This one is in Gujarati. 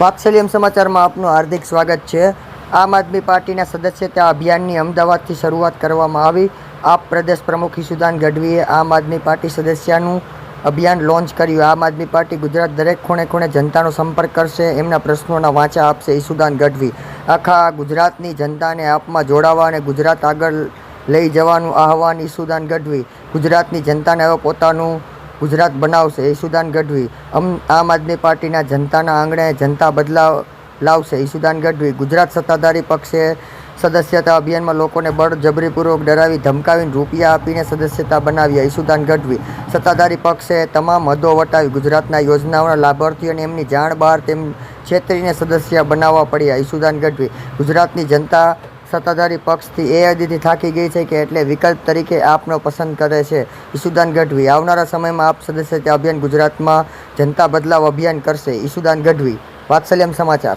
વાત્સલ્યમ સમાચારમાં આપનું હાર્દિક સ્વાગત છે. આમ આદમી પાર્ટીના સદસ્યતા અભિયાનની અમદાવાદથી શરૂઆત કરવામાં આવી. આપ પ્રદેશ પ્રમુખ ઈશુદાન ગઢવીએ આમ આદમી પાર્ટી સદસ્યનું અભિયાન લોન્ચ કર્યું. આમ આદમી પાર્ટી ગુજરાત દરેક ખૂણે ખૂણે જનતાનો સંપર્ક કરશે, એમના પ્રશ્નોના વાંચા આપશે ઈશુદાન ગઢવી. આખા ગુજરાતની જનતાને આપમાં જોડાવા અને ગુજરાત આગળ લઈ જવાનું આહવાન ઈશુદાન ગઢવી. ગુજરાતની જનતાને હવે પોતાનું ગુજરાત બનાવશે. ઈશુદાન ગઢવી આમ આદમી પાર્ટીના જનતાના આંગણે જનતા બદલાવ લાવશે. ઈશુદાન ગઢવી ગુજરાત સત્તાધારી પક્ષે સદસ્યતા અભિયાનમાં લોકોને બળજબરીપૂર્વક ડરાવી ધમકાવીને રૂપિયા આપીને સદસ્યતા બનાવ્યા. ઈશુદાન ગઢવી સત્તાધારી પક્ષે તમામ હદો વટાવી ગુજરાતના યોજનાઓના લાભાર્થીઓને એમની જાણ બહાર તેમ છેતરીને સદસ્ય બનાવવા પડ્યા. ઈશુદાન ગઢવી ગુજરાતની જનતા સત્તાધારી પક્ષથી એ હદીથી થાકી ગઈ છે કે એટલે વિકલ્પ તરીકે આપનો પસંદ કરે છે. ઈસુદાન ગઢવી, આવનારા સમયમાં આપ સદસ્યતા અભિયાન ગુજરાતમાં જનતા બદલાવ અભિયાન કરશે. ઈસુદાન ગઢવી, વાત્સલ્યમ સમાચાર.